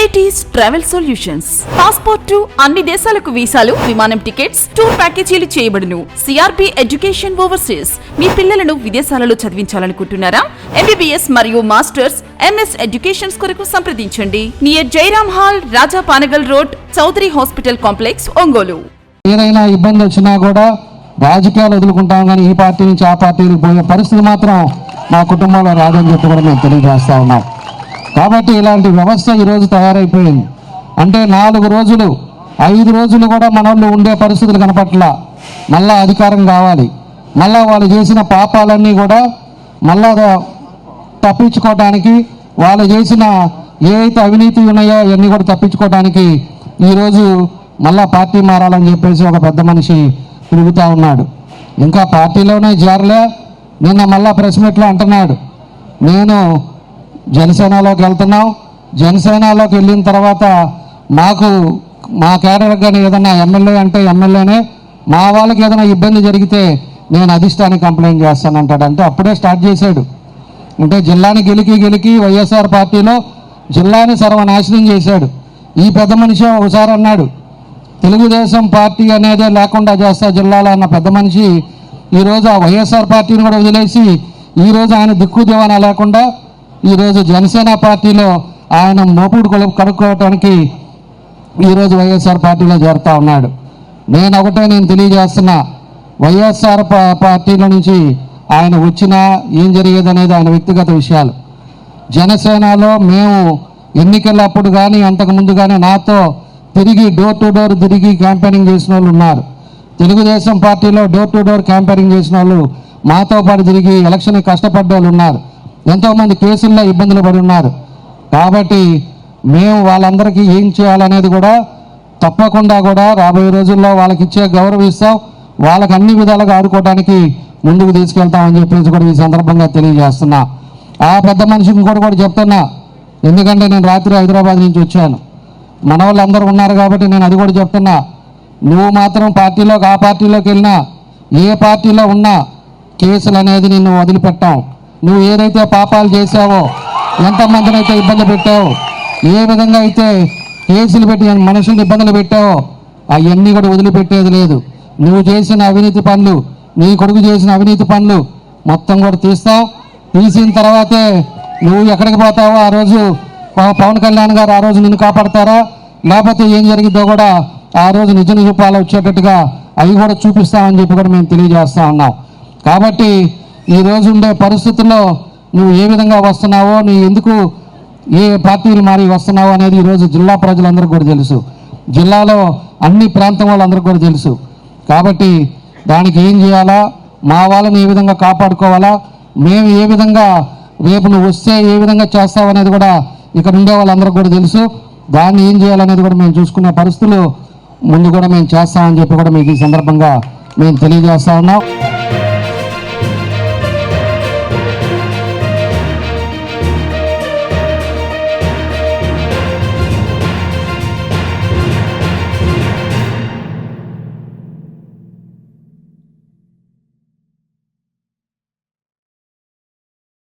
JTS travel solutions. Passport to అన్ని దేశాలకు వీసాలు విమానం టికెట్స్ టూర్ ప్యాకేజీలు చేయబడును. CRP education overseas. మీ పిల్లలను విదేశాలలో చదివించాలనుకుంటున్నారా? ఎంబీబీఎస్ మరియు మాస్టర్స్ ఎంఎస్ ఎడ్యుకేషన్స్ కొరకు సంప్రదించండి. Near Jairam hall Raja Panagal road Chowdary hospital complex Ongole. ఏదైనా ఇబ్బంది వచ్చినా కూడా రాజకీయాలు వదులుకుంటాం కానీ ఈ పార్టీ నుంచి ఆ పార్టీకి పోయే పరిస్థితి మాత్రం మా కుటుంబంలో రాదని చెప్పి కూడా మేము తెలియజేస్తా ఉన్నాం. కాబట్టి ఇలాంటి వ్యవస్థ ఈరోజు తయారైపోయింది. అంటే నాలుగు రోజులు ఐదు రోజులు కూడా మనోళ్ళు ఉండే పరిస్థితులు కనపట్ల. మళ్ళా అధికారం కావాలి. మళ్ళా వాళ్ళు చేసిన పాపాలన్నీ కూడా మళ్ళా తప్పించుకోవడానికి వాళ్ళు చేసిన ఏవైతే అవినీతి ఉన్నాయో అవన్నీ కూడా తప్పించుకోవడానికి ఈరోజు మళ్ళా పార్టీ మారాలని చెప్పేసి ఒక పెద్ద మనిషి తిరుగుతూ ఉన్నాడు. ఇంకా పార్టీలోనే చేరలే నిన్న మళ్ళా ప్రెస్ మీట్లో అంటున్నాడు. నేను జనసేనలోకి వెళ్తున్నాం. జనసేనలోకి వెళ్ళిన తర్వాత మాకు మా కేడర్ కానీ ఏదైనా ఎమ్మెల్యే అంటే ఎమ్మెల్యేనే మా వాళ్ళకి ఏదైనా ఇబ్బంది జరిగితే నేను అధిష్టానికి కంప్లైంట్ చేస్తానంటాడు అంటే అప్పుడే స్టార్ట్ చేశాడు. అంటే జిల్లాని గెలికి గెలికి వైఎస్ఆర్ పార్టీలో జిల్లాని సర్వనాశనం చేశాడు. ఈ పెద్ద మనిషి ఒకసారి అన్నాడు తెలుగుదేశం పార్టీ అనేదే లేకుండా చేస్తా జిల్లాలో అన్న పెద్ద మనిషి ఈరోజు ఆ వైఎస్ఆర్ పార్టీని కూడా వదిలేసి ఈరోజు ఆయన దిక్కు దివానా లేకుండా ఈరోజు జనసేన పార్టీలో ఆయన మోపుడు కడుక్కోవటానికి ఈరోజు వైఎస్ఆర్ పార్టీలో చేరుతా ఉన్నాడు. నేను ఒకటే నేను తెలియజేస్తున్నా వైఎస్ఆర్ పా- పార్టీలో నుంచి ఆయన వచ్చినా ఏం జరిగేది అనేది ఆయన వ్యక్తిగత విషయాలు. జనసేనలో మేము ఎన్నికలప్పుడు కానీ అంతకుముందు కానీ నాతో తిరిగి డోర్ టు డోర్ తిరిగి క్యాంపెయినింగ్ చేసిన వాళ్ళు ఉన్నారు. తెలుగుదేశం పార్టీలో డోర్ టు డోర్ క్యాంపెయినింగ్ చేసిన వాళ్ళు మాతో పాటు తిరిగి ఎలక్షన్ కష్టపడ్డ వాళ్ళు ఉన్నారు. ఎంతోమంది కేసుల్లో ఇబ్బందులు పడి ఉన్నారు. కాబట్టి మేము వాళ్ళందరికీ ఏం చేయాలనేది కూడా తప్పకుండా కూడా రాబోయే రోజుల్లో వాళ్ళకి ఇచ్చే గౌరవిస్తాం వాళ్ళకి అన్ని విధాలుగా ఆడుకోవడానికి ముందుకు తీసుకెళ్తామని చెప్పేసి కూడా ఈ సందర్భంగా తెలియజేస్తున్నా. ఆ పెద్ద మనిషిని కూడా కూడా చెప్తున్నా. ఎందుకంటే నేను రాత్రి హైదరాబాద్ నుంచి వచ్చాను. మన ఉన్నారు కాబట్టి నేను అది కూడా చెప్తున్నా. నువ్వు మాత్రం పార్టీలోకి ఆ పార్టీలోకి వెళ్ళినా ఏ పార్టీలో ఉన్నా కేసులు అనేది నిన్ను వదిలిపెట్టాం. నువ్వు ఏదైతే పాపాలు చేశావో ఎంతమందిని అయితే ఇబ్బంది పెట్టావో ఏ విధంగా అయితే కేసులు పెట్టి మనుషుల్ని ఇబ్బందులు పెట్టావో అవన్నీ కూడా వదిలిపెట్టేది లేదు. నువ్వు చేసిన అవినీతి పనులు నీ కొడుకు చేసిన అవినీతి పనులు మొత్తం కూడా తీస్తావు. తీసిన తర్వాతే నువ్వు ఎక్కడికి పోతావో ఆ రోజు పవన్ కళ్యాణ్ గారు ఆ రోజు నిన్ను కాపాడతారా? లేకపోతే ఏం జరిగిద్దో కూడా ఆ రోజు నిజ నిరూపాలు వచ్చేటట్టుగా అవి కూడా చూపిస్తామని చెప్పి కూడా మేము తెలియజేస్తా ఉన్నాం. కాబట్టి ఈ రోజు ఉండే పరిస్థితుల్లో నువ్వు ఏ విధంగా వస్తున్నావో నీ ఎందుకు ఏ పార్టీలు మారి వస్తున్నావో అనేది ఈరోజు జిల్లా ప్రజలందరికీ కూడా తెలుసు. జిల్లాలో అన్ని ప్రాంతం వాళ్ళందరికీ కూడా తెలుసు. కాబట్టి దానికి ఏం చేయాలా? మా వాళ్ళని ఏ విధంగా కాపాడుకోవాలా? మేము ఏ విధంగా రేపు నువ్వు వస్తే ఏ విధంగా చేస్తావు అనేది కూడా ఇక్కడ ఉండే వాళ్ళందరికీ కూడా తెలుసు. దాన్ని ఏం చేయాలనేది కూడా మేము చూసుకునే పరిస్థితులు ముందు కూడా మేము చేస్తామని చెప్పి కూడా మీకు ఈ సందర్భంగా మేము తెలియజేస్తా ఉన్నాం.